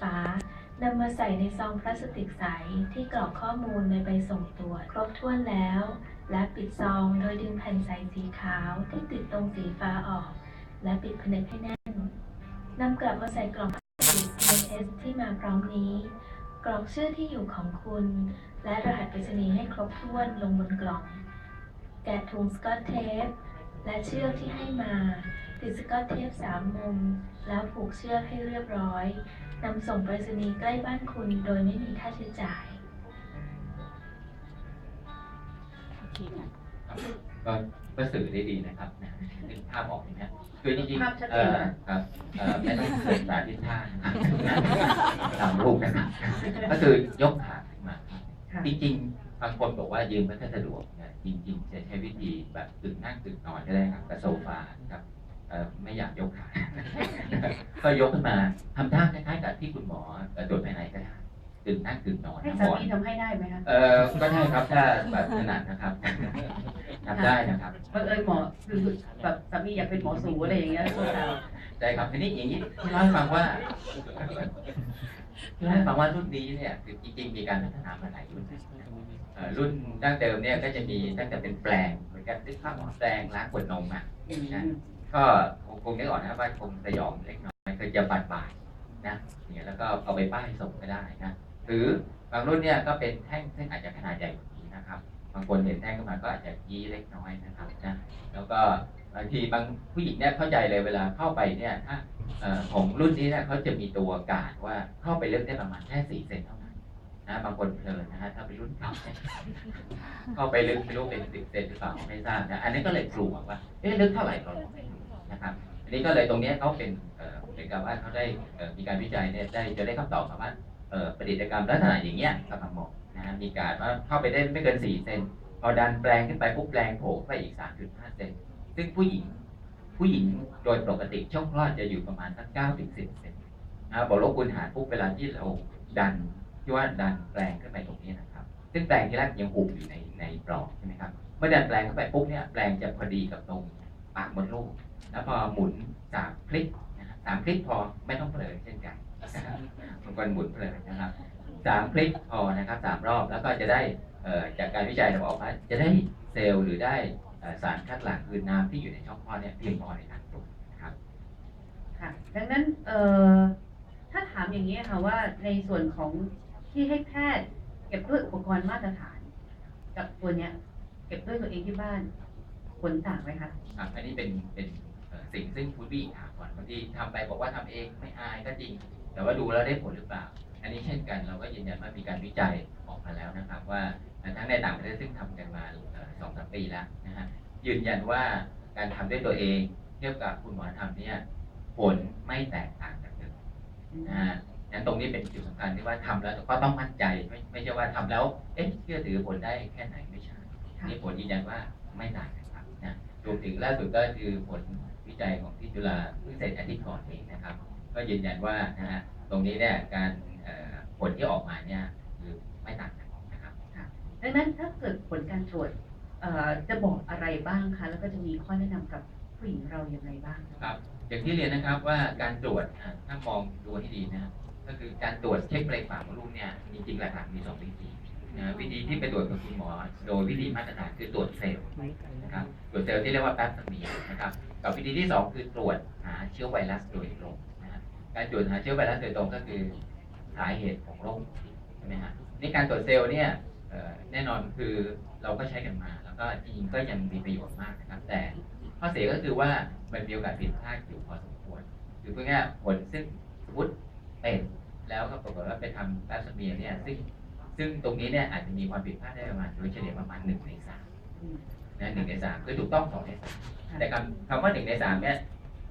ฟ้านำมาใส่ในซองพลาสติกใสที่กรอกข้อมูลในใบส่งตรวจครบถ้วนแล้ว และปิดซองโดยดึงแผ่นใสสีขาวที่ติดตรงสีฟ้าออก และปิดผนึกให้แน่นนำกลับมาใส่กล่องพลาสติก CSS ที่มาพร้อมนี้ กรอกชื่อที่อยู่ของคุณ และรหัสไปรษณีย์ให้ครบถ้วนลงบนกล่อง แกะถุงสกอตเทปและเชือกที่ให้มา ติดสกอตเทปสามมุม แล้วผูกเชือกให้เรียบร้อยนำส่งไปรษณีย์ใกล้บ้านคุณโดยไม่มีค่าใช้จ่าย โอเคค่ะครับก็ก็สื่อได้ดีนะครับนะถึงภาพออกไหมฮะคือจริงภาพชัดๆเจเอ่นอนะ ครับเอ่อไม่ต้องศึกษาทิศทางนะครับตามรูปนะครับ ก็คือยกขาขึ้นมาครับค่ะจริงๆบางคนบอกว่ายืนไม่ค่อยสะดวกเนี่ยจริงๆจะใช้วิธีแบบตึงนั่งตึงนอนก็ได้ครับกับโซฟาครับเอ่อ ไม่อยากยกขาก็ยกขึ้นมาทำท่าคล้ายๆกับที่คุณหมอเอ่อตรวจภายในก็ได้ตึงนั่งตึงนอนให้นะหสามอนมีทำให้ได้ไหมคะเออก็ได้ครับถ้าแบบถนัดนะครับทำได้นะครับบังเอิญหมอคือแบบสามีอยากเป็นหมอสูอะไรอย่างเงี้ยพวกเราได้ครับทีนี้อย่างนี้ที่เล่าให้ฟังว่าที่เล่าให้ฟังว่ารุ่นนี้เนี่ยคือจริงๆมีการพัฒนามาหลายรุ่นนะเอ่อรุ่นดั้งเดิมเนี่ยก็จะมีตั้งแต่เป็นแปลงเหมือนกันที่ข้าวหมอแปลงล้างขวดนมอะอืม ก็คงคงนึกออกนะบว่าคงสยองเล็กน้อยคือจะบาดบาดนะอย่างเงี้ยแล้วก็เอาไปป้ายส่งก็ได้นะหรือบางรุ่นเนี่ยก็เป็นแท่งซึ่งอาจจะขนาดใหญ่กว่านี้นะครับบางคนเห็นแท่งขึ้นมาก็อาจจะยี่เล็กน้อยนะครับนะแล้วก็บางทีบางผู้หญิงเนี่ยเข้าใจเลยเวลาเข้าไปเนี่ยถ้าของรุ่นนี้เนี่ยเขาจะมีตัวการว่าเข้าไปลึกได้ประมาณแค่สี่เซนเท่านั้นนะบางคนเพลินนะฮะถ้าเป็นรุ่นเก่าเนี่ยเข้าไปลึกไม่รู้เป็นสิบเซนหรือเปล่าไม่ทราบนะอันนี้ก็เลยกลัวว่าเอ๊ะลึกเท่าไหร่เราไม่รู้ นะครับอันนี้ก็เลยตรงนี้เขาเป็นเหมือนกับว่าเขาได้มีการวิจัยเนี่ยได้จะได้คำตอบว่าประดิษฐกรรมลักษณะอย่างเงี้ยกำลังเหมาะนะฮะมีการว่าเข้าไปได้ไม่เกินสี่เซนพอดันแปลงขึ้นไปปุ๊บแปลงโผล่ไปอีก 3.5 เซนซึ่งผู้หญิงผู้หญิงโดยปกติช่องคลอดจะอยู่ประมาณสัก9ถึง10 เซนนะบบอกลบคูณหารปุ๊บเวลาที่เราดันที่ว่าดันแปลงขึ้นไปตรงนี้นะครับ ซึ่งแปลงที่แรกยังหุบอยู่ในในปลอกใช่ไหมครับ เมื่อดันแปลงเข้าไปปุ๊บเนี่ยแปลงจะพอดีกับตรงปากมดลูก แล้วพอหมุนสามคลิกนะฮะสามคลิกพอไม่ต้องเพลินเช่นกันนะครับบางคนหมุนเพลินนะครับสามคลิกพอนะครับสามรอบแล้วก็จะได้เอ่อจากการวิจัยเราบอกว่าจะได้เซลล์หรือได้เอ่อสารคัดหลั่งคือน้ำที่อยู่ในช่องคลอดเนี่ยเพียงพอในการปรุงนะครับค่ะดังนั้นเอ่อถ้าถามอย่างนี้ยค่ะว่าในส่วนของที่ให้แพทย์เก็บด้วยอุปกรณ์มาตรฐาน กับตัวเนี้ยเก็บด้วยตัวเองที่บ้านผลต่างไหมคะครับอันนี้เป็นเป็นเอ่อ สิ่งซึ่งคุณพี่ถามก่อนบางทีทำไปบอกว่าทำเองไม่อายก็จริง แต่ว่าดูแล้วได้ผลหรือเปล่า อันนี้เช่นกันเราก็ยืนยันว่ามีการวิจัยออกมาแล้วนะครับ ว่าทั้งในต่างประเทศซึ่งทำกันมาเอ่อสองสามปีแล้วนะฮะยืนยันว่าการทำด้วยตัวเองเทียบกับคุณหมอทำเนี่ยผลไม่แตกต่างจากเดิมนะฮะนั้นตรงนี้เป็นจุดสำคัญที่ว่าทำแล้วก็ต้องมั่นใจไม่ไม่ใช่ว่าทำแล้วเอ๊ะเชื่อถือผลได้แค่ไหนไม่ใช่ค่ะนี่ผลยืนยันว่าไม่ต่างกันครับนะรวมถึงล่าสุดก็คือผลวิ จัยของที่จุฬาเพิ่งเสร็จอาทิตย์ก่อนเองนะครับ ก็ยืนยันว่านะฮะตรงนี้เนี่ยการเอ่อผลที่ออกมาเนี่ยคือไม่ต่างกันนะครับดังนั้นถ้าเกิดผลการตรวจเอ่อจะบอกอะไรบ้างคะแล้วก็จะมีข้อแนะนำกับผู้หญิงเราอย่างไรบ้างครับอย่างที่เรียนนะครับว่าการตรวจอะถ้ามองดูให้ดีนะก็คือการตรวจเช็คเปลกปากมดลูกเนี่ยจริงๆหลักๆมีสองวิธีนะวิธีที่ไปตรวจกับคุณหมอ โดยวิธีมาตรฐานคือตรวจเซลล์นะครับตรวจเซลล์ที่เรียกว่าแป๊บสเมียร์นะครับ กับวิธีที่สองคือตรวจหาเชื้อไวรัสโดยตรงนะการตรวจหาเชื้อไวรัสโดยตรงก็คือสาเหตุของโรคใช่ไหมฮะนี่การตรวจเซลล์เนี่ยแน่นอนคือเราก็ใช้กันมา แล้วก็จริงๆก็ยังมีประโยชน์มากนะครับแต่ข้อเสียก็คือว่ามันมีโอกาสผิดพลาดอยู่พอสมควรคือเพื่อง่ายๆผลซึ่งสมมติเป็นแล้วก็ปรากฏว่าไปทำแปสเมียเนี่ยซึ่งซึ่งตรงนี้เนี่ยอาจจะมีความผิดพลาดได้ประมาณโดยเฉลี่ยประมาณหนึ่งในสามอืมนะหนึ่งในสามคือถูกต้องสองในสาม แต่คำคำว่าหนึ่งในสามเนี่ย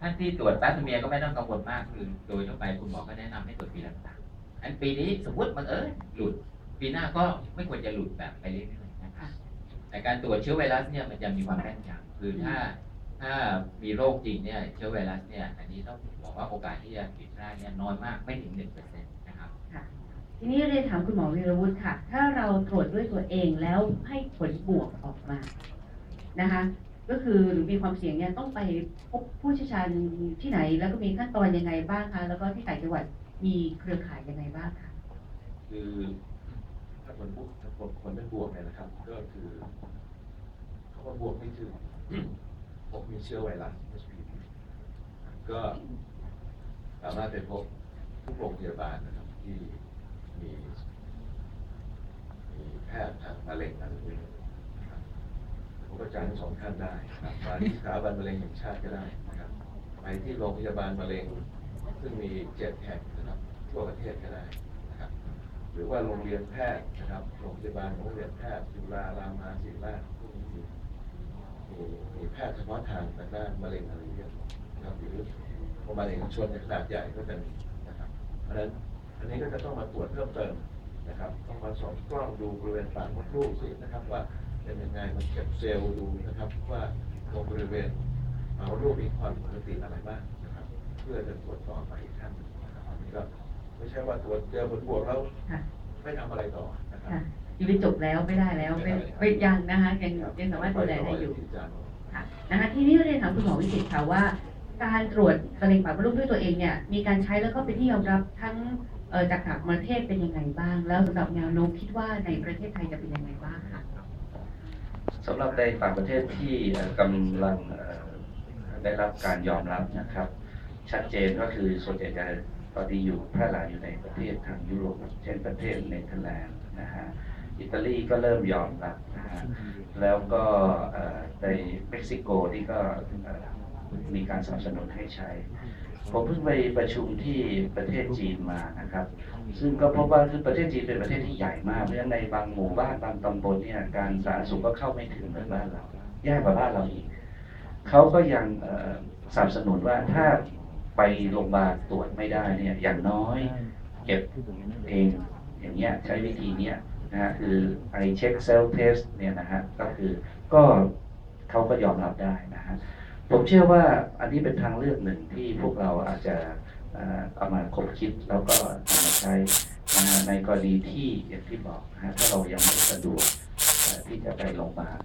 ท่านที่ตรวจแปสเมียร์ก็ไม่ต้องกังวลมากคือ โดยทั่วไปคุณหมอก็แนะนำให้ตรวจปีละครั้งอันปีนี้สมมติมันเออหลุด ปีหน้าก็ไม่ควรจะหลุดแบบไปเรื่อยๆนะครับแต่การตรวจเชื้อไวรัสเนี่ยมันจะมีความแม่นยำคือถ้าถ้ามีโรคจริงเนี่ยเชื้อไวรัสเนี่ยอันนี้ต้องบอกว่าโอกาสที่จะผิดพลาดเนี่ยน้อยมากไม่ถึงหนึ่งเปอร์เซ็นต์นะครับทีนี้เรียนถามคุณหมอวีรวุฒิค่ะ ถ้าเราตรวจด้วยตัวเองแล้วให้ผลบวกออกมานะคะ ก็คือหรือมีความเสี่ยงเนี่ยต้องไปพบผู้เชี่ยวชาญที่ไหน แล้วก็มีขั้นตอนยังไงบ้างคะแล้วก็ที่ต่างจังหวัดมีเครือข่ายยังไงบ้างคะคือถ้าคนบวกถ้าคนคนไม่บวกเนี่ยนะครับ ก็คือเขาว่าบวกนี่คือพบมีเชื้อไวรัสก็สามารถไปพบทุกโรงพยาบาลนะครับที่มีมีแพทย์ทางมะเร็งอะไรพวกนี้นะครับ ผมก็จ้างทั้งสองท่านได้นะครับมาที่สถาบันมะเร็งแห่งชาติก็ได้นะครับไปที่โรงพยาบาลมะเร็ง ซึ่งมีเจ็ดแห่งนะครับทั่วประเทศก็ได้นะครับหรือว่าโรงเรียนแพทย์นะครับโรงพยาบาลโรงเรียนแพทย์จุฬารามาศิริราชพวกนี้มีมีมีแพทย์เฉพาะทางทางด้านมะเร็งอะไรเงี้ยนะครับหรือโรงพยาบาลเอกชนในขนาดใหญ่ก็จะมีนะครับเพราะฉะนั้นอันนี้ก็จะต้องมาตรวจเพิ่มเติมนะครับ ต้องมาส่องกล้องดูบริเวณปากมดลูกสินะครับว่า เป็นยังไงมันเก็บเซลล์ดูนะครับว่าตรงบริเวณปากมดลูกมีความปกติอะไรบ้างนะครับ เพื่อจะตรวจต่อไปอีกขั้นหนึ่งนะครับอันนี้ก็ไม่ใช่ว่าตรวจเจอผลบวกแล้วค่ะไม่ทำอะไรต่อนะครับค่ะชีวิตจบแล้วไม่ได้แล้วไม่ไม่ยังนะคะยังยังสามารถดูแลได้อยู่ ค่ะนะคะทีนี้เรียนถามคุณหมอวิจิตรค่ะว่า การตรวจมะเร็งปากมดลูกด้วยตัวเองเนี่ยมีการใช้แล้วก็เป็นที่ยอมรับทั้งเอ่อจากต่างประเทศเป็นยังไงบ้าง แล้วสำหรับแนวโน้มคิดว่าในประเทศไทยจะเป็นยังไงบ้างคะ สำหรับในต่างประเทศที่กำลังได้รับการยอมรับนะครับ ชัดเจนก็คือส่วนใหญ่จะตอนนี้อยู่แพร่หลายอยู่ในประเทศทางยุโรปเช่นประเทศเนเธอร์แลนด์นะฮะอิตาลีก็เริ่มยอมรับนะฮะแล้วก็ในเม็กซิโกนี่ก็มีการสนับสนุนให้ใช้ ผมเพิ่งไปประชุมที่ประเทศจีนมานะครับ ซึ่งก็พบว่าคือประเทศจีนเป็นประเทศที่ใหญ่มากเพราะฉะนั้นในบางหมู่บ้านบางตำบลเนี่ยการสาธารณสุขก็เข้าไม่ถึงเหมือนบ้านเราแย่กว่าบ้านเราอีกเขาก็ยังเอ่อสนับสนุนว่าถ้าไปโรงพยาบาลตรวจไม่ได้เนี่ยอย่างน้อยเก็บเองอย่างเงี้ยใช้วิธีเนี้ยนะฮะคือ I check self test เนี่ยนะฮะก็คือก็เขาก็ยอมรับได้นะฮะ ผมเชื่อว่าอันนี้เป็นทางเลือกหนึ่งที่พวกเราอาจจะเอามาคบคิดแล้วก็นำมาใช้ในกรณีที่อย่างที่บอกนะฮะถ้าเรายังไม่สะดวกที่จะไปโรงพยาบาล